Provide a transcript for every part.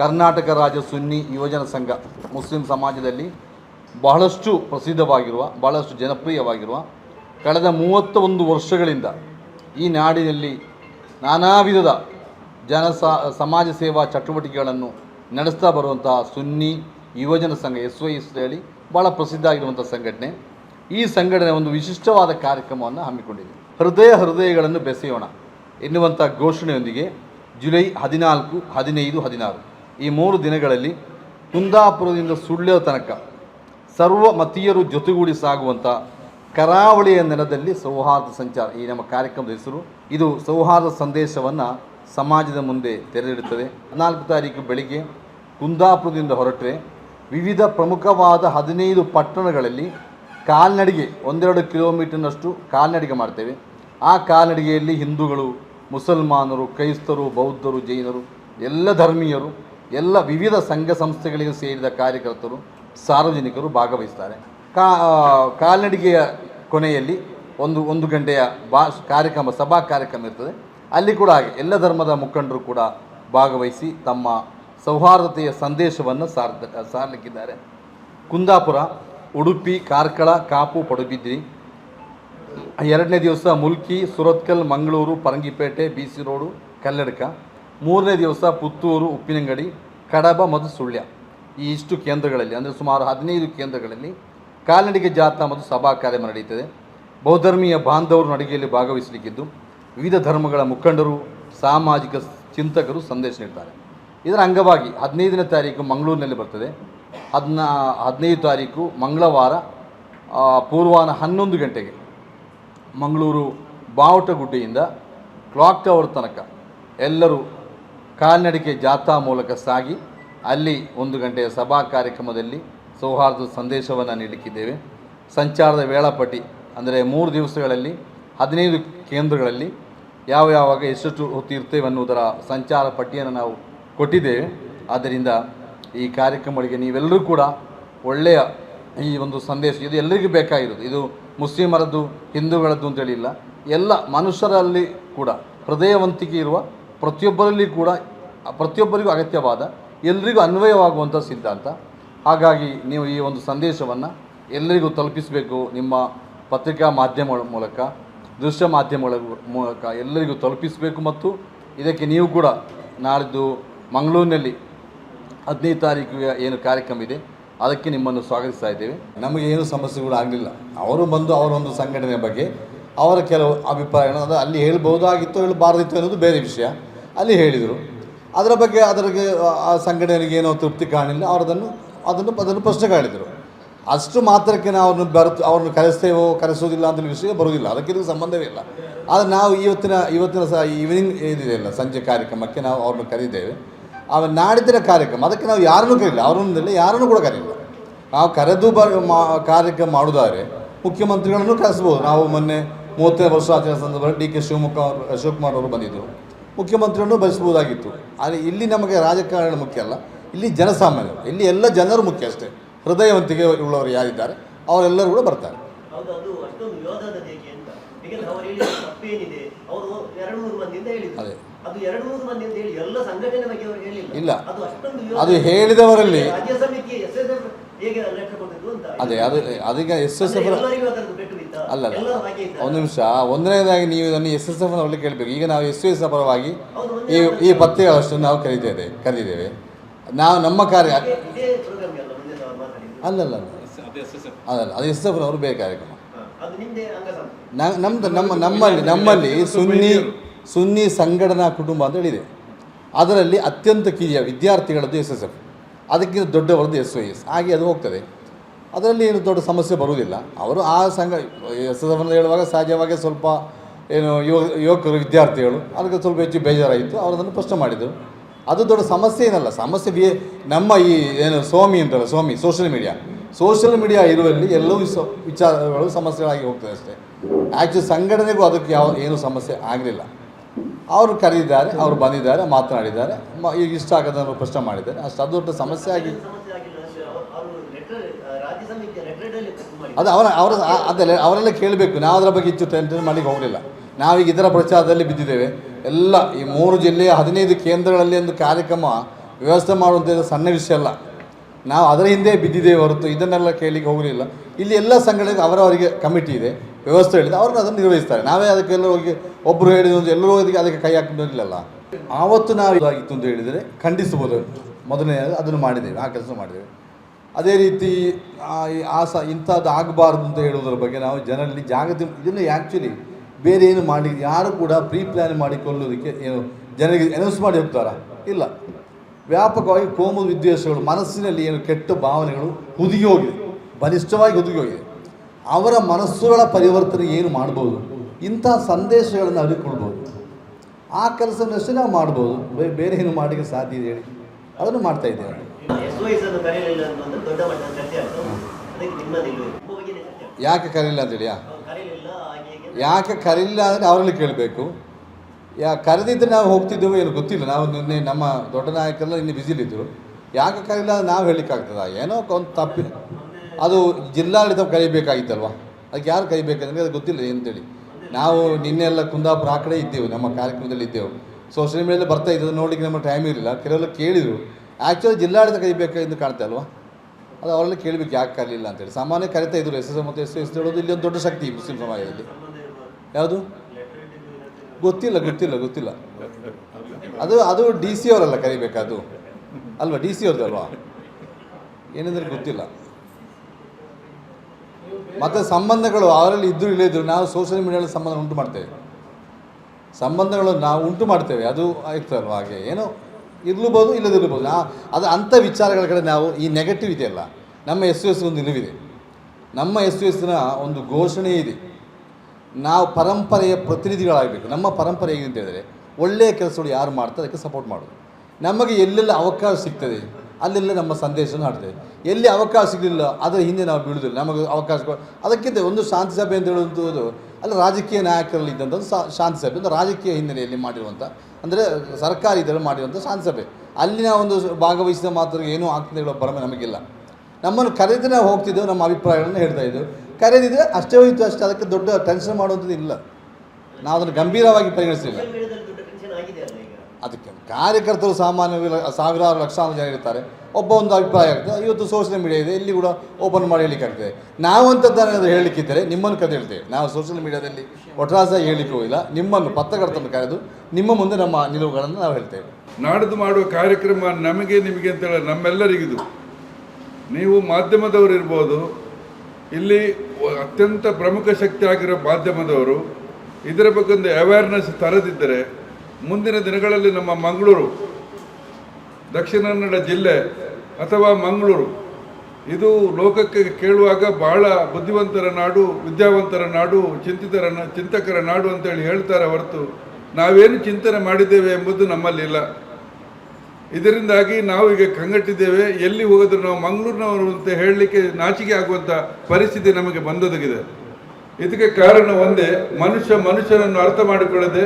ಕರ್ನಾಟಕ ರಾಜ್ಯ ಸುನ್ನಿ ಯುವಜನ ಸಂಘ ಮುಸ್ಲಿಂ ಸಮಾಜದಲ್ಲಿ ಬಹಳಷ್ಟು ಪ್ರಸಿದ್ಧವಾಗಿರುವ, ಬಹಳಷ್ಟು ಜನಪ್ರಿಯವಾಗಿರುವ ಕಳೆದ ಮೂವತ್ತ ಒಂದು ವರ್ಷಗಳಿಂದ ಈ ನಾಡಿನಲ್ಲಿ ನಾನಾ ವಿಧದ ಜನ ಸಮಾಜ ಸೇವಾ ಚಟುವಟಿಕೆಗಳನ್ನು ನಡೆಸ್ತಾ ಬರುವಂತಹ ಸುನ್ನಿ ಯುವಜನ ಸಂಘ ಎಸ್ ವೈ ಎಸ್ ಹೇಳಿ ಭಾಳ ಪ್ರಸಿದ್ಧ ಆಗಿರುವಂಥ ಸಂಘಟನೆ. ಈ ಸಂಘಟನೆ ಒಂದು ವಿಶಿಷ್ಟವಾದ ಕಾರ್ಯಕ್ರಮವನ್ನು ಹಮ್ಮಿಕೊಂಡಿದೆ. ಹೃದಯ ಹೃದಯಗಳನ್ನು ಬೆಸೆಯೋಣ ಎನ್ನುವಂಥ ಘೋಷಣೆಯೊಂದಿಗೆ ಜುಲೈ ಹದಿನಾಲ್ಕು, ಹದಿನೈದು, ಹದಿನಾರು. ಈ ಮೂರು ದಿನಗಳಲ್ಲಿ ಕುಂದಾಪುರದಿಂದ ಸುಳ್ಯ ತನಕ ಸರ್ವ ಮತೀಯರು ಜೊತೆಗೂಡಿ ಸಾಗುವಂಥ ಕರಾವಳಿಯ ನೆಲದಲ್ಲಿ ಸೌಹಾರ್ದ ಸಂಚಾರ ಈ ನಮ್ಮ ಕಾರ್ಯಕ್ರಮದ ಹೆಸರು. ಇದು ಸೌಹಾರ್ದ ಸಂದೇಶವನ್ನು ಸಮಾಜದ ಮುಂದೆ ತೆರೆದಿಡುತ್ತದೆ. ಹದಿನಾಲ್ಕು ತಾರೀಕು ಬೆಳಿಗ್ಗೆ ಕುಂದಾಪುರದಿಂದ ಹೊರಟರೆ ವಿವಿಧ ಪ್ರಮುಖವಾದ ಹದಿನೈದು ಪಟ್ಟಣಗಳಲ್ಲಿ ಕಾಲ್ನಡಿಗೆ ಒಂದೆರಡು ಕಿಲೋಮೀಟರ್ನಷ್ಟು ಕಾಲ್ನಡಿಗೆ ಮಾಡ್ತೇವೆ. ಆ ಕಾಲ್ನಡಿಗೆಯಲ್ಲಿ ಹಿಂದೂಗಳು, ಮುಸಲ್ಮಾನರು, ಕ್ರೈಸ್ತರು, ಬೌದ್ಧರು, ಜೈನರು, ಎಲ್ಲ ಧರ್ಮೀಯರು ಎಲ್ಲ ವಿವಿಧ ಸಂಘ ಸಂಸ್ಥೆಗಳಿಗೆ ಸೇರಿದ ಕಾರ್ಯಕರ್ತರು, ಸಾರ್ವಜನಿಕರು ಭಾಗವಹಿಸ್ತಾರೆ. ಕಾ ಕಾಲ್ನಡಿಗೆಯ ಕೊನೆಯಲ್ಲಿ ಒಂದು ಒಂದು ಗಂಟೆಯ ಬಾ, ಕಾರ್ಯಕ್ರಮ, ಸಭಾ ಕಾರ್ಯಕ್ರಮ ಇರ್ತದೆ. ಅಲ್ಲಿ ಕೂಡ ಹಾಗೆ, ಎಲ್ಲ ಧರ್ಮದ ಮುಖಂಡರು ಕೂಡ ಭಾಗವಹಿಸಿ ತಮ್ಮ ಸೌಹಾರ್ದತೆಯ ಸಂದೇಶವನ್ನು ಸಾರ್ದ, ಸಾರಲಿಕ್ಕಿದ್ದಾರೆ. ಕುಂದಾಪುರ, ಉಡುಪಿ, ಕಾರ್ಕಳ, ಕಾಪು, ಪಡುಬಿದ್ರಿ. ಎರಡನೇ ದಿವಸ Mulki, Surathkal, Mangaluru, Parangipete, B C road, Kalladka. ಮೂರನೇ ದಿವಸ ಪುತ್ತೂರು ಉಪ್ಪಿನಂಗಡಿ, ಕಡಬ ಮತ್ತು ಸುಳ್ಯ. ಈ ಇಷ್ಟು ಕೇಂದ್ರಗಳಲ್ಲಿ, ಅಂದರೆ ಸುಮಾರು ಹದಿನೈದು ಕೇಂದ್ರಗಳಲ್ಲಿ ಕಾಲ್ನಡಿಗೆ ಜಾಥಾ ಮತ್ತು ಸಭಾ ಕಾರ್ಯಕ್ರಮ ನಡೆಯುತ್ತದೆ. ಬಹುಧರ್ಮೀಯ ಬಾಂಧವರು ನಡಿಗೆಯಲ್ಲಿ ಭಾಗವಹಿಸಲಿಕ್ಕಿದ್ದು, ವಿವಿಧ ಧರ್ಮಗಳ ಮುಖಂಡರು, ಸಾಮಾಜಿಕ ಚಿಂತಕರು ಸಂದೇಶ ನೀಡ್ತಾರೆ. ಇದರ ಅಂಗವಾಗಿ ಹದಿನೈದನೇ ತಾರೀಕು ಮಂಗಳೂರಿನಲ್ಲಿ ಬರ್ತದೆ. ಅದನ್ನ ಹದಿನೈದು ತಾರೀಕು ಮಂಗಳವಾರ ಪೂರ್ವಾಹ್ನ ಹನ್ನೊಂದು ಗಂಟೆಗೆ ಮಂಗಳೂರು ಬಾವುಟಗುಡ್ಡೆಯಿಂದ ಕ್ಲಾಕ್ ಟವರ್ ತನಕ ಎಲ್ಲರೂ ಕಾಲ್ನಡಿಗೆ ಜಾಥಾ ಮೂಲಕ ಸಾಗಿ ಅಲ್ಲಿ ಒಂದು ಗಂಟೆಯ ಸಭಾ ಕಾರ್ಯಕ್ರಮದಲ್ಲಿ ಸೌಹಾರ್ದ ಸಂದೇಶವನ್ನು ನೀಡಲಿಕ್ಕಿದ್ದೇವೆ. ಸಂಚಾರದ ವೇಳಾಪಟ್ಟಿ ಅಂದರೆ ಮೂರು ದಿವಸಗಳಲ್ಲಿ, ಹದಿನೈದು ಕೇಂದ್ರಗಳಲ್ಲಿ ಯಾವ ಯಾವಾಗ ಎಷ್ಟೆಷ್ಟು ಹೊತ್ತು ಇರ್ತೇವೆ ಅನ್ನುವುದರ ಸಂಚಾರ ಪಟ್ಟಿಯನ್ನು ನಾವು ಕೊಟ್ಟಿದ್ದೇವೆ. ಆದ್ದರಿಂದ ಈ ಕಾರ್ಯಕ್ರಮಗಳಿಗೆ ನೀವೆಲ್ಲರೂ ಕೂಡ ಒಳ್ಳೆಯ ಈ ಒಂದು ಸಂದೇಶ, ಇದು ಎಲ್ಲರಿಗೂ ಬೇಕಾಗಿರೋದು. ಇದು ಮುಸ್ಲಿಮರದ್ದು, ಹಿಂದೂಗಳದ್ದು ಅಂತೇಳಿಲ್ಲ ಎಲ್ಲ ಮನುಷ್ಯರಲ್ಲಿ ಕೂಡ, ಹೃದಯವಂತಿಕೆ ಇರುವ ಪ್ರತಿಯೊಬ್ಬರಲ್ಲಿ ಕೂಡ ಪ್ರತಿಯೊಬ್ಬರಿಗೂ ಅಗತ್ಯವಾದ, ಎಲ್ರಿಗೂ ಅನ್ವಯವಾಗುವಂಥ ಸಿದ್ಧಾಂತ. ಹಾಗಾಗಿ ನೀವು ಈ ಒಂದು ಸಂದೇಶವನ್ನು ಎಲ್ಲರಿಗೂ ತಲುಪಿಸಬೇಕು ನಿಮ್ಮ ಪತ್ರಿಕಾ ಮಾಧ್ಯಮಗಳ ಮೂಲಕ, ದೃಶ್ಯ ಮಾಧ್ಯಮಗಳ ಮೂಲಕ ಎಲ್ಲರಿಗೂ ತಲುಪಿಸಬೇಕು ಮತ್ತು ಇದಕ್ಕೆ ನೀವು ಕೂಡ ನಾಳಿದ್ದು ಮಂಗಳೂರಿನಲ್ಲಿ ಹದಿನೈದು ತಾರೀಕು ಏನು ಕಾರ್ಯಕ್ರಮ ಇದೆ, ಅದಕ್ಕೆ ನಿಮ್ಮನ್ನು ಸ್ವಾಗತಿಸ್ತಾ ಇದ್ದೇವೆ. ನಮಗೆ ಏನು ಸಮಸ್ಯೆಗಳು ಆಗಲಿಲ್ಲ. ಅವರು ಬಂದು ಅವರ ಒಂದು ಸಂಘಟನೆ ಬಗ್ಗೆ ಅವರ ಕೆಲವು ಅಭಿಪ್ರಾಯಗಳನ್ನು ಅಂದರೆ ಅಲ್ಲಿ ಹೇಳ್ಬೋದಾಗಿತ್ತು ಹೇಳಬಾರ್ದಿತ್ತು ಅನ್ನೋದು ಬೇರೆ ವಿಷಯ. ಅಲ್ಲಿ ಹೇಳಿದರು. ಅದರ ಬಗ್ಗೆ ಅದರಿಗೆ, ಆ ಸಂಘಟನೆಗೆ ಏನೋ ತೃಪ್ತಿ ಕಾಣಲಿಲ್ಲ. ಅವರದನ್ನು, ಅದನ್ನು ಅದನ್ನು ಪ್ರಶ್ನೆ ಕಾಣಿದರು ಅಷ್ಟು ಮಾತ್ರಕ್ಕೆ ನಾವು ಅವ್ರನ್ನ ಬರುತ್ತೆ ಅವ್ರನ್ನ ಕರೆಸ್ತೇವೋ ಕರೆಸೋದಿಲ್ಲ ಅಂತ ವಿಷಯ ಬರೋದಿಲ್ಲ ಅದಕ್ಕೆ ಸಂಬಂಧವೇ ಇಲ್ಲ. ಆದರೆ ನಾವು ಇವತ್ತಿನ ಇವತ್ತಿನ ಸಹ ಈವ್ನಿಂಗ್ ಏನಿದೆ ಅಲ್ಲ, ಸಂಜೆ ಕಾರ್ಯಕ್ರಮಕ್ಕೆ ನಾವು ಅವ್ರನ್ನ ಕರೀತೇವೆ. ಆಮೇಲೆ ನಾಡಿದ್ದಿನ ಕಾರ್ಯಕ್ರಮ, ಅದಕ್ಕೆ ನಾವು ಯಾರನ್ನೂ ಕರೀಲ್ಲ ಅವರನ್ನೆಲ್ಲ ಯಾರನ್ನೂ ಕೂಡ ಕರೀಲ್ಲ ನಾವು ಕರೆದು ಬ ಕಾರ್ಯಕ್ರಮ ಮಾಡೋದಾದರೆ ಮುಖ್ಯಮಂತ್ರಿಗಳನ್ನು ಕರೆಸ್ಬೋದು. ನಾವು ಮೊನ್ನೆ ಮೂವತ್ತನೇ ವರ್ಷ ಆಚರಣೆ ಸಂದರ್ಭದಲ್ಲಿ ಡಿ ಕೆ ಶಿವಮೊಗ್ಗ ಅವರು ಅಶೋಕ್ ಕುಮಾರ್ ಅವರು ಬಂದಿದ್ದರು. ಮುಖ್ಯಮಂತ್ರಿಯನ್ನು ಬಯಸ್ಬೋದಾಗಿತ್ತು. ಆದರೆ ಇಲ್ಲಿ ನಮಗೆ ರಾಜಕಾರಣ ಮುಖ್ಯ ಅಲ್ಲ. ಇಲ್ಲಿ ಜನಸಾಮಾನ್ಯರು ಇಲ್ಲಿ ಎಲ್ಲ ಜನರು ಮುಖ್ಯ ಅಷ್ಟೇ. ಹೃದಯವಂತಿಕೆ ಉಳ್ಳವರು ಯಾರಿದ್ದಾರೆ ಅವರೆಲ್ಲರೂ ಕೂಡ ಬರ್ತಾರೆ. ಅದು ಇಲ್ಲ. ಅದು ಹೇಳಿದವರಲ್ಲಿ ಅದೇ ಅದು ಅದೀಗ ಎಸ್ ಎಸ್ ಎಫ್ ಅಲ್ಲ. ಒಂದು ನಿಮಿಷ. ಒಂದನೇದಾಗಿ ನೀವು ಇದನ್ನು ಎಸ್ ಎಸ್ ಎಫ್ ಅವರಲ್ಲಿ ಕೇಳಬೇಕು. ಈಗ ನಾವು ಎಸ್ ಎಸ್ ಪರವಾಗಿ ಈ ಈ ಪತ್ರಿಕೆಗಳಷ್ಟನ್ನು ನಾವು ಕರೀತೇವೆ ಕರೀತೇವೆ. ನಾವು ನಮ್ಮ ಕಾರ್ಯ ಅಲ್ಲಲ್ಲ ಅದಲ್ಲ ಅದು ಎಸ್ ಎಫ್ ಅವರು ಬೇರೆ ಕಾರ್ಯಕ್ರಮ. ನಮ್ದು ನಮ್ಮ ನಮ್ಮಲ್ಲಿ ನಮ್ಮಲ್ಲಿ ಸುನ್ನಿ ಸುನ್ನಿ ಸಂಘಟನಾ ಕುಟುಂಬ ಅಂತ ಹೇಳಿದೆ. ಅದರಲ್ಲಿ ಅತ್ಯಂತ ಕಿರಿಯ ವಿದ್ಯಾರ್ಥಿಗಳದ್ದು ಎಸ್ ಎಸ್ ಎಫ್ ಅದಕ್ಕಿಂತ ದೊಡ್ಡವರದ್ದು ಎಸ್ ಒ ಎಸ್ ಹಾಗೆ ಅದು ಹೋಗ್ತದೆ. ಅದರಲ್ಲಿ ಏನು ದೊಡ್ಡ ಸಮಸ್ಯೆ ಬರುವುದಿಲ್ಲ. ಅವರು ಆ ಸಂಘ, ಎಸ್ ಎಸ್ ಹೇಳುವಾಗ ಸಹಜವಾಗಿ ಸ್ವಲ್ಪ ಏನು ಯುವ, ಯುವಕರು, ವಿದ್ಯಾರ್ಥಿಗಳು ಅದಕ್ಕೆ ಸ್ವಲ್ಪ ಹೆಚ್ಚು ಬೇಜಾರಾಯಿತು ಅವರು ಅದನ್ನು ಪ್ರಶ್ನೆ ಮಾಡಿದರು. ಅದು ದೊಡ್ಡ ಸಮಸ್ಯೆ ಏನಲ್ಲ, ಸಮಸ್ಯೆ ಬಿ ನಮ್ಮ ಈ ಏನು ಸ್ವಾಮಿ ಅಂತಲ್ಲ ಸ್ವಾಮಿ ಸೋಷಿಯಲ್ ಮೀಡಿಯಾ ಸೋಷಿಯಲ್ ಮೀಡಿಯಾ ಇರುವಲ್ಲಿ ಎಲ್ಲವೂ ಸ, ವಿಚಾರಗಳು, ಸಮಸ್ಯೆಗಳಾಗಿ ಹೋಗ್ತದೆ ಅಷ್ಟೇ. ಆ್ಯಕ್ಚುಲಿ ಸಂಘಟನೆಗೂ ಅದಕ್ಕೆ ಯಾವ, ಏನು ಸಮಸ್ಯೆ ಆಗಲಿಲ್ಲ. ಅವರು ಕರೆದಿದ್ದಾರೆ, ಅವರು ಬಂದಿದ್ದಾರೆ, ಮಾತನಾಡಿದ್ದಾರೆ. ಮ- ಈಗ ಇಷ್ಟ ಆಗೋದನ್ನು ಪ್ರಶ್ನೆ ಮಾಡಿದ್ದಾರೆ. ಅಷ್ಟು ಅದು ದೊಡ್ಡ ಸಮಸ್ಯೆ ಆಗಿ ಸಮಸ್ಯೆ ಆಗಿಲ್ಲ ಅಂದ್ರೆ ಅವರು- ಅವರು ಲೆಟರ್ ರಾಜ್ಯ ಸಮಿತಿಯ ಲೆಟರ್ ಅಲ್ಲಿ ಮಾಡಿ ಅದು ಅವರ ಅವರ ಅದೆಲ್ಲ ಅವರೆಲ್ಲ ಕೇಳಬೇಕು. ನಾವು ಅದರ ಬಗ್ಗೆ ಹೆಚ್ಚು ಟೆನ್ಷನ್ ಮಾಡಲಿಕ್ಕೆ ಹೋಗಲಿಲ್ಲ. ನಾವೀಗ ಇದರ ಪ್ರಚಾರದಲ್ಲಿ ಬಿದ್ದಿದ್ದೇವೆ. ಎಲ್ಲ ಈ ಮೂರು ಜಿಲ್ಲೆಯ ಹದಿನೈದು ಕೇಂದ್ರಗಳಲ್ಲಿ ಒಂದು ಕಾರ್ಯಕ್ರಮ ವ್ಯವಸ್ಥೆ ಮಾಡುವಂಥದ್ದು ಸಣ್ಣ ವಿಷಯ ಅಲ್ಲ. ನಾವು ಅದರ ಹಿಂದೆ ಬಿದ್ದಿದ್ದೇವೆ ಹೊರತು ಇದನ್ನೆಲ್ಲ ಕೇಳಲಿಕ್ಕೆ ಹೋಗಲಿಲ್ಲ. ಇಲ್ಲಿ ಎಲ್ಲ ಸಂಘಟನೆಗೆ ಅವರವರಿಗೆ ಕಮಿಟಿ ಇದೆ, ವ್ಯವಸ್ಥೆ ಹೇಳಿದೆ ಅವ್ರನ್ನ ಅದನ್ನು ನಿರ್ವಹಿಸ್ತಾರೆ. ನಾವೇ ಅದಕ್ಕೆಲ್ಲ ಹೋಗಿ ಒಬ್ಬರು ಹೇಳಿದ ಎಲ್ಲರೂ ಅದಕ್ಕೆ ಅದಕ್ಕೆ ಕೈ ಹಾಕಿರಲಿಲ್ಲ ಆವತ್ತು ನಾವು ಇದಾಗಿತ್ತು ಅಂತ ಹೇಳಿದರೆ ಖಂಡಿಸಬಹುದು. ಮೊದಲನೇ ಅದನ್ನು ಮಾಡಿದ್ದೇವೆ. ಆ ಕೆಲಸ ಮಾಡಿದ್ದೇವೆ. ಅದೇ ರೀತಿ ಆ ಸ ಇಂಥದ್ದು ಆಗಬಾರ್ದು ಅಂತ ಹೇಳೋದ್ರ ಬಗ್ಗೆ ನಾವು ಜನರಲ್ಲಿ ಜಾಗೃತಿ ಇದನ್ನು ಆ್ಯಕ್ಚುಲಿ ಬೇರೆ ಏನು ಮಾಡಿ ಯಾರು ಕೂಡ ಪ್ರೀ ಪ್ಲ್ಯಾನ್ ಮಾಡಿಕೊಳ್ಳೋದಕ್ಕೆ ಏನು ಜನರಿಗೆ ಅನೌನ್ಸ್ ಮಾಡಿ ಹೋಗ್ತಾರಾ? ಇಲ್ಲ. ವ್ಯಾಪಕವಾಗಿ ಕೋಮು ವಿದ್ವೇಷಗಳು ಮನಸ್ಸಿನಲ್ಲಿ ಏನು ಕೆಟ್ಟ ಭಾವನೆಗಳು ಹುದುಗಿ ಹೋಗಿದೆ. ಬಲಿಷ್ಠವಾಗಿ ಹುದುಗಿ ಹೋಗಿದೆ. ಅವರ ಮನಸ್ಸುಗಳ ಪರಿವರ್ತನೆ ಏನು ಮಾಡ್ಬೋದು? ಇಂಥ ಸಂದೇಶಗಳನ್ನು ಅರಿಕೊಳ್ಬೋದು ಆ ಕೆಲಸವನ್ನಷ್ಟೇ ನಾವು ಮಾಡ್ಬೋದು. ಬೇರೆ ಏನು ಮಾಡಲಿಕ್ಕೆ ಸಾಧ್ಯ ಇದೆ ಹೇಳಿ. ಅದನ್ನು ಮಾಡ್ತಾ ಕರೆಯಲಿಲ್ಲ ದೊಡ್ಡ ಮಟ್ಟದ ಚರ್ಚೆ ಅದಕ್ಕೆ ನಿಮ್ಮ ಬಗ್ಗೆನೇ ಚರ್ಚೆ. ಯಾಕೆ ಕರೀಲಿಲ್ಲ ಅಂತೇಳಿಯಾ ಅವ್ರು ಕರೆಯಲಿಲ್ಲ ಹಾಗೆ ಹೀಗೆ ಯಾಕೆ ಕರೀಲಿಲ್ಲ ಅಂದರೆ ಅವರಲ್ಲಿ ಕೇಳಬೇಕು. ಯಾ ಕರೆದಿದ್ದರೆ ನಾವು ಹೋಗ್ತಿದ್ದೇವೆ ಏನು ಗೊತ್ತಿಲ್ಲ. ನಾವು ನಿನ್ನೆ ನಮ್ಮ ದೊಡ್ಡ ನಾಯಕರೆಲ್ಲ ಇನ್ನು ಬ್ಯುಸಿಲಿದ್ದರು ಯಾಕೆ ಕರೀಲಿಲ್ಲ ಅಂದರೆ ನಾವು ಹೇಳಲಿಕ್ಕಾಗ್ತದ? ಏನೋ ಒಂದು ತಪ್ಪಿ. ಅದು ಜಿಲ್ಲಾಡಳಿತ ಕರಿಬೇಕಾಗಿತ್ತಲ್ವ? ಅದಕ್ಕೆ ಯಾರು ಕರಿಬೇಕಂದ್ರೆ ಅದು ಗೊತ್ತಿಲ್ಲ ಅಂತೇಳಿ ನಾವು ನಿನ್ನೆಲ್ಲ ಕುಂದಾಪುರ ಆ ಕಡೆ ಇದ್ದೆವು ನಮ್ಮ ಕಾರ್ಯಕ್ರಮದಲ್ಲಿ ಇದ್ದೆವು. ಸೋಷಿಯಲ್ ಮೀಡಿಯಲ್ಲಿ ಬರ್ತಾ ಇದ್ದದ್ದು ನೋಡಲಿಕ್ಕೆ ನಮ್ಮ ಟೈಮ್ ಇರಲಿಲ್ಲ. ಕೆಲವೆಲ್ಲ ಕೇಳಿದರು. ಆ್ಯಕ್ಚುಲಿ ಜಿಲ್ಲಾಡಳಿತ ಎಂದು ಕಾಣ್ತಾ ಅಲ್ವಾ? ಅದು ಅವರಲ್ಲಿ ಕೇಳಬೇಕು ಯಾಕೆ ಕರೀಲಿಲ್ಲ ಅಂತೇಳಿ ಸಾಮಾನ್ಯ ಕರಿತಾ ಇದ್ರು, ಎಸ್ ಎಸ್ ಮತ್ತು ಎಸ್ ಎಸ್ ಹೇಳೋದು ಇಲ್ಲಿ ಒಂದು ದೊಡ್ಡ ಶಕ್ತಿ ಮುಸ್ಲಿಂ ಸಮಾಜದಲ್ಲಿ. ಯಾವುದು? ಗೊತ್ತಿಲ್ಲ ಗೊತ್ತಿಲ್ಲ ಗೊತ್ತಿಲ್ಲ. ಅದು ಅದು ಡಿ ಸಿ ಅವರಲ್ಲ ಕರಿಬೇಕದು ಅಲ್ವಾ? ಡಿ ಸಿ ಅವ್ರದ್ದು ಅಲ್ವಾ? ಏನಂದ್ರೆ ಗೊತ್ತಿಲ್ಲ. ಮತ್ತು ಸಂಬಂಧಗಳು ಅವರಲ್ಲಿ ಇದ್ದರೂ ಇಲ್ಲದಿದ್ರು ನಾವು ಸೋಷಿಯಲ್ ಮೀಡಿಯಾದಲ್ಲಿ ಸಂಬಂಧ ಉಂಟು ಮಾಡ್ತೇವೆ. ಸಂಬಂಧಗಳು ನಾವು ಉಂಟು ಮಾಡ್ತೇವೆ, ಅದು ಅಲ್ವಾ ಹಾಗೆ? ಏನೋ? ಇರ್ಲೂಬೋದು ಇಲ್ಲದಿರ್ಬೋದು ಅದು ಅಂಥ ವಿಚಾರಗಳ ಕಡೆ ನಾವು ಈ ನೆಗೆಟಿವ್ ಇದೆಯಲ್ಲ ನಮ್ಮ ಎಸ್ ಯು ಎಸ್ ಒಂದು ನಿಲುವಿದೆ. ನಮ್ಮ ಎಸ್ ಯು ಎಸ್ನ ಒಂದು ಘೋಷಣೆ ಇದೆ. ನಾವು ಪರಂಪರೆಯ ಪ್ರತಿನಿಧಿಗಳಾಗಬೇಕು. ನಮ್ಮ ಪರಂಪರೆ ಹೇಗೆ ಅಂತ ಹೇಳಿದರೆ, ಒಳ್ಳೆಯ ಕೆಲಸಗಳು ಯಾರು ಮಾಡ್ತಾರೆ, ಅದಕ್ಕೆ ಸಪೋರ್ಟ್ ಮಾಡೋದು. ನಮಗೆ ಎಲ್ಲೆಲ್ಲ ಅವಕಾಶ ಸಿಗ್ತದೆ, ಅಲ್ಲೆಲ್ಲ ನಮ್ಮ ಸಂದೇಶವನ್ನು ಹಾಡ್ತೇವೆ. ಎಲ್ಲಿ ಅವಕಾಶ ಸಿಗಲಿಲ್ಲ, ಅದರ ಹಿಂದೆ ನಾವು ಬೀಳುವುದಿಲ್ಲ ನಮಗೆ ಅವಕಾಶ ಅದಕ್ಕಿಂತ ಒಂದು ಶಾಂತಿ ಸಭೆ ಅಂತ ಹೇಳುವಂಥದ್ದು ಅಲ್ಲಿ ರಾಜಕೀಯ ನಾಯಕರಲ್ಲಿ ಇದ್ದಂಥ ಒಂದು ಶಾ- ಶಾಂತಿ ಸಭೆ. ಒಂದು ರಾಜಕೀಯ ಹಿನ್ನೆಲೆಯಲ್ಲಿ ಮಾಡಿರುವಂಥ ಅಂದರೆ ಸರ್ಕಾರ ಇದರಲ್ಲಿ ಮಾಡಿರುವಂಥ ಶಾಂತಿ ಸಭೆ. ಅಲ್ಲಿನ ಒಂದು ಭಾಗವಹಿಸಿದ ಮಾತ್ರ ಏನೂ ಆಗ್ತದೆ ಹೇಳೋ ಭರಮೆ ನಮಗಿಲ್ಲ. ನಮ್ಮನ್ನು ಕರೆದಿನ ನಾವು ಹೋಗ್ತಿದ್ದೆವು ನಮ್ಮ ಅಭಿಪ್ರಾಯಗಳನ್ನು ಹೇಳ್ತಾ ಇದ್ದೆವು. ಕರೆದಿದ್ರೆ ಅಷ್ಟೇ ಹೋಯಿತು ಅಷ್ಟೇ ಅದಕ್ಕೆ ದೊಡ್ಡ ಟೆನ್ಷನ್ ಮಾಡುವಂಥದ್ದು ಇಲ್ಲ. ನಾವು ಅದನ್ನು ಗಂಭೀರವಾಗಿ ಪರಿಗಣಿಸಲಿಲ್ಲ. ಅದಕ್ಕೆ ಕಾರ್ಯಕರ್ತರು ಸಾಮಾನ್ಯವಾಗಿ ಸಾವಿರಾರು ಲಕ್ಷಾಂತರ ಜನ ಇರ್ತಾರೆ. ಒಬ್ಬ ಒಂದು ಅಭಿಪ್ರಾಯ ಆಗ್ತದೆ. ಇವತ್ತು ಸೋಷಿಯಲ್ ಮೀಡಿಯಾ ಇದೆ, ಇಲ್ಲಿ ಕೂಡ ಓಪನ್ ಮಾಡಿ ಹೇಳಲಿಕ್ಕಾಗ್ತದೆ. ನಾವು ಅಂತದ್ದನ್ನು ಹೇಳಲಿಕ್ಕಿದ್ದರೆ ನಿಮ್ಮನ್ನು ಕದ ಹೇಳ್ತೇವೆ. ನಾವು ಸೋಷಿಯಲ್ ಮೀಡಿಯಾದಲ್ಲಿ ಒಟ್ರಾಸ ಹೇಳಲಿಕ್ಕೆ ಹೋಗಿಲ್ಲ. ನಿಮ್ಮನ್ನು ಪತ್ರಕರ್ತನ್ನು ಕರೆದು ನಿಮ್ಮ ಮುಂದೆ ನಮ್ಮ ನಿಲುವುಗಳನ್ನು ನಾವು ಹೇಳ್ತೇವೆ. ನಾಡಿದ್ದು ಮಾಡುವ ಕಾರ್ಯಕ್ರಮ ನಮಗೆ, ನಿಮಗೆ ಅಂತೇಳಿ ನಮ್ಮೆಲ್ಲರಿಗಿದು. ನೀವು ಮಾಧ್ಯಮದವರು ಇರ್ಬೋದು, ಇಲ್ಲಿ ಅತ್ಯಂತ ಪ್ರಮುಖ ಶಕ್ತಿ ಆಗಿರೋ ಮಾಧ್ಯಮದವರು, ಇದರ ಬಗ್ಗೆ ಒಂದು ಅವೇರ್ನೆಸ್ ತರದಿದ್ದರೆ, ಮುಂದಿನ ದಿನಗಳಲ್ಲಿ ನಮ್ಮ ಮಂಗಳೂರು ದಕ್ಷಿಣ ಕನ್ನಡ ಜಿಲ್ಲೆ ಅಥವಾ ಮಂಗಳೂರು. ಇದು ಲೋಕಕ್ಕೆ ಕೇಳುವಾಗ ಬಹಳ ಬುದ್ಧಿವಂತರ ನಾಡು, ವಿದ್ಯಾವಂತರ ನಾಡು, ಚಿಂತಿತರ ಚಿಂತಕರ ನಾಡು ಅಂತೇಳಿ ಹೇಳ್ತಾರೆ ಹೊರತು ನಾವೇನು ಚಿಂತನೆ ಮಾಡಿದ್ದೇವೆ ಎಂಬುದು ನಮ್ಮಲ್ಲಿಲ್ಲ. ಇದರಿಂದಾಗಿ ನಾವು ಈಗ ಕಂಗಟ್ಟಿದ್ದೇವೆ, ಎಲ್ಲಿ ಹೋಗಿದ್ರು ನಾವು ಮಂಗಳೂರಿನವರು ಅಂತ ಹೇಳಲಿಕ್ಕೆ ನಾಚಿಕೆ ಆಗುವಂಥ ಪರಿಸ್ಥಿತಿ ನಮಗೆ ಬಂದೊದಗಿದೆ. ಇದಕ್ಕೆ ಕಾರಣ ಒಂದೇ, ಮನುಷ್ಯ ಮನುಷ್ಯನನ್ನು ಅರ್ಥ ಮಾಡಿಕೊಳ್ಳದೆ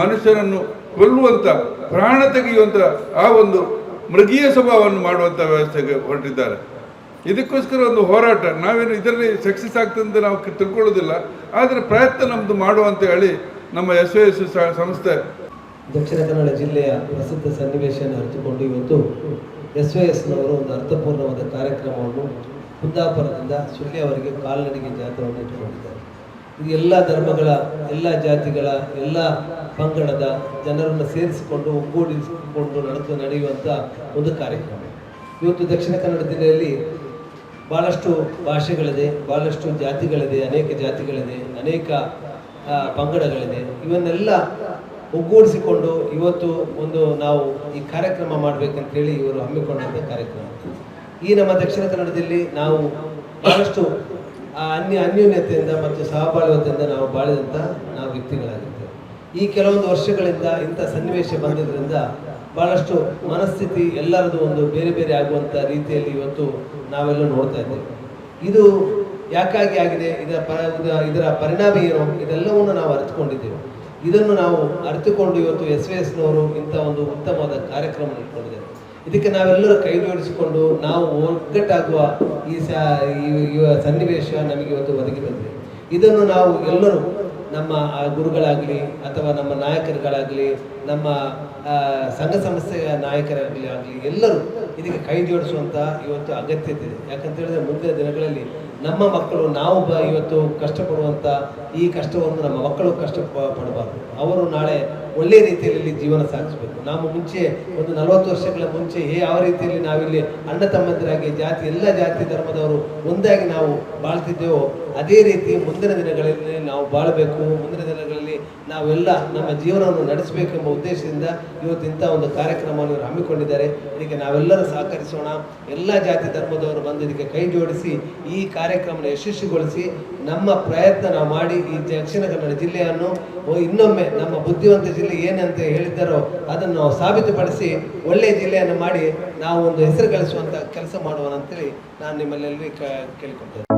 ಮನುಷ್ಯನನ್ನು ಕೊಲ್ಲುವಂಥ ಪ್ರಾಣ ತೆಗೆಯುವಂಥ ಆ ಒಂದು ಮೃಗೀಯ ಸ್ವಭಾವವನ್ನು ಮಾಡುವಂಥ ವ್ಯವಸ್ಥೆಗೆ ಹೊರಟಿದ್ದಾರೆ. ಇದಕ್ಕೋಸ್ಕರ ಒಂದು ಹೋರಾಟ. ನಾವೇನು ಇದರಲ್ಲಿ ಸಕ್ಸಸ್ ಅಂತ ನಾವು ತಿಳ್ಕೊಳ್ಳೋದಿಲ್ಲ. ಆದರೆ ಪ್ರಯತ್ನ ನಮ್ಮದು ಮಾಡುವಂತ ಹೇಳಿ ನಮ್ಮ ಎಸ್ ಎಸ್ ಸಂಸ್ಥೆ ದಕ್ಷಿಣ ಕನ್ನಡ ಜಿಲ್ಲೆಯ ಪ್ರಸಿದ್ಧ ಸನ್ನಿವೇಶವನ್ನು ಅರಿತುಕೊಂಡು ಇವತ್ತು ಎಸ್ ಎಸ್ನವರು ಒಂದು ಅರ್ಥಪೂರ್ಣವಾದ ಕಾರ್ಯಕ್ರಮವನ್ನು ಕುಂದಾಪುರದಿಂದ ಸುಳ್ಯವರೆಗೆ ಕಾಲ್ನಡಿಗೆ ಜಾತ್ರೆಯನ್ನು ಇಟ್ಟುಕೊಂಡಿದ್ದಾರೆ. ಎಲ್ಲ ಧರ್ಮಗಳ, ಎಲ್ಲ ಜಾತಿಗಳ, ಎಲ್ಲ ಪಂಗಡದ ಜನರನ್ನು ಸೇರಿಸಿಕೊಂಡು ಒಗ್ಗೂಡಿಸಿಕೊಂಡು ನಡೆದು ನಡೆಯುವಂಥ ಒಂದು ಕಾರ್ಯಕ್ರಮ. ಇವತ್ತು ದಕ್ಷಿಣ ಕನ್ನಡ ಜಿಲ್ಲೆಯಲ್ಲಿ ಭಾಳಷ್ಟು ಭಾಷೆಗಳಿದೆ ಭಾಳಷ್ಟು ಜಾತಿಗಳಿದೆ, ಅನೇಕ ಜಾತಿಗಳಿದೆ, ಅನೇಕ ಪಂಗಡಗಳಿದೆ. ಇವನ್ನೆಲ್ಲ ಒಗ್ಗೂಡಿಸಿಕೊಂಡು ಇವತ್ತು ಒಂದು ನಾವು ಈ ಕಾರ್ಯಕ್ರಮ ಮಾಡಬೇಕಂತೇಳಿ ಇವರು ಹಮ್ಮಿಕೊಂಡಂಥ ಕಾರ್ಯಕ್ರಮ. ಈ ನಮ್ಮ ದಕ್ಷಿಣ ಕನ್ನಡದಲ್ಲಿ ನಾವು ಬಹಳಷ್ಟು ಆ ಅನ್ಯ ಅನ್ಯೋನ್ಯತೆಯಿಂದ ಮತ್ತು ಸಹಬಾಳ್ವತೆಯಿಂದ ನಾವು ಬಾಳಿದಂಥ ನಾವು ವ್ಯಕ್ತಿಗಳಾಗಿರ್ತೇವೆ ಈ ಕೆಲವೊಂದು ವರ್ಷಗಳಿಂದ ಇಂಥ ಸನ್ನಿವೇಶ ಬಂದಿದ್ದರಿಂದ ಬಹಳಷ್ಟು ಮನಸ್ಥಿತಿ ಎಲ್ಲರದು ಒಂದು ಬೇರೆ ಬೇರೆ ಆಗುವಂಥ ರೀತಿಯಲ್ಲಿ ಇವತ್ತು ನಾವೆಲ್ಲ ನೋಡ್ತಾ ಇದ್ದೇವೆ. ಇದು ಯಾಕಾಗಿ ಆಗಿದೆ? ಇದರ ಪರ, ಇದರ ಪರಿಣಾಮ ಏನು? ಇದೆಲ್ಲವನ್ನು ನಾವು ಅರಿತುಕೊಂಡಿದ್ದೇವೆ. ಇದನ್ನು ನಾವು ಅರಿತುಕೊಂಡು ಇವತ್ತು ಎಸ್ ವಿ ಎಸ್ನವರು ಇಂಥ ಒಂದು ಉತ್ತಮವಾದ ಕಾರ್ಯಕ್ರಮ ಇಟ್ಕೊಂಡಿದ್ದಾರೆ. ಇದಕ್ಕೆ ನಾವೆಲ್ಲರೂ ಕೈ ಜೋಡಿಸಿಕೊಂಡು ನಾವು ಒಗ್ಗಟ್ಟಾಗುವ ಈ ಸ ಸನ್ನಿವೇಶ ನಮಗೆ ಇವತ್ತು ಒದಗಿ ಬಂದಿದೆ. ಇದನ್ನು ನಾವು ಎಲ್ಲರೂ ನಮ್ಮ ಗುರುಗಳಾಗಲಿ ಅಥವಾ ನಮ್ಮ ನಾಯಕರುಗಳಾಗಲಿ, ನಮ್ಮ ಸಂಘ ಸಂಸ್ಥೆಯ ನಾಯಕರಾಗಲಿ ಆಗಲಿ ಎಲ್ಲರೂ ಇದಕ್ಕೆ ಕೈ ಜೋಡಿಸುವಂಥ ಇವತ್ತು ಅಗತ್ಯತೆ ಇದೆ. ಯಾಕಂತ ಹೇಳಿದ್ರೆ ಮುಂದಿನ ದಿನಗಳಲ್ಲಿ ನಮ್ಮ ಮಕ್ಕಳು ನಾವು ಇವತ್ತು ಕಷ್ಟಪಡುವಂಥ ಈ ಕಷ್ಟವನ್ನು ನಮ್ಮ ಮಕ್ಕಳು ಕಷ್ಟ ಅವರು ನಾಳೆ ಒಳ್ಳೆ ರೀತಿಯಲ್ಲಿ ಜೀವನ ಸಾಗಿಸಬೇಕು. ನಾವು ಮುಂಚೆ ಒಂದು ನಲವತ್ತು ವರ್ಷಗಳ ಮುಂಚೆ ಯಾವ ರೀತಿಯಲ್ಲಿ ನಾವಿಲ್ಲಿ ಅಣ್ಣ ತಮ್ಮಂದಿರಾಗಿ ಜಾತಿ, ಎಲ್ಲ ಜಾತಿ ಧರ್ಮದವರು ಒಂದಾಗಿ ನಾವು ಬಾಳ್ತಿದ್ದೇವೋ, ಅದೇ ರೀತಿ ಮುಂದಿನ ದಿನಗಳಲ್ಲಿ ನಾವು ಬಾಳಬೇಕು, ಮುಂದಿನ ದಿನಗಳಲ್ಲಿ ನಾವೆಲ್ಲ ನಮ್ಮ ಜೀವನವನ್ನು ನಡೆಸಬೇಕೆಂಬ ಉದ್ದೇಶದಿಂದ ಇವತ್ತು ಇಂಥ ಒಂದು ಕಾರ್ಯಕ್ರಮವನ್ನು ಇವರು ಹಮ್ಮಿಕೊಂಡಿದ್ದಾರೆ. ಇದಕ್ಕೆ ನಾವೆಲ್ಲರೂ ಸಹಕರಿಸೋಣ. ಎಲ್ಲ ಜಾತಿ ಧರ್ಮದವರು ಬಂದು ಇದಕ್ಕೆ ಕೈ ಜೋಡಿಸಿ, ಈ ಕಾರ್ಯಕ್ರಮನ ಯಶಸ್ವಿಗೊಳಿಸಿ, ನಮ್ಮ ಪ್ರಯತ್ನ ನಾವು ಮಾಡಿ ಈ ದಕ್ಷಿಣ ಕನ್ನಡ ಜಿಲ್ಲೆಯನ್ನು ಇನ್ನೊಮ್ಮೆ ನಮ್ಮ ಬುದ್ಧಿವಂತ ಜಿಲ್ಲೆ ಏನಂತ ಹೇಳಿದ್ದಾರೋ ಅದನ್ನು ನಾವು ಸಾಬೀತುಪಡಿಸಿ ಒಳ್ಳೆಯ ಜಿಲ್ಲೆಯನ್ನು ಮಾಡಿ ನಾವು ಒಂದು ಹೆಸರು ಗಳಿಸುವಂಥ ಕೆಲಸ ಮಾಡುವನಂತೇಳಿ ನಾನು ನಿಮ್ಮಲ್ಲೆಲ್ಲರಿಗೆ ಕೇಳಿಕೊಳ್ತೇನೆ.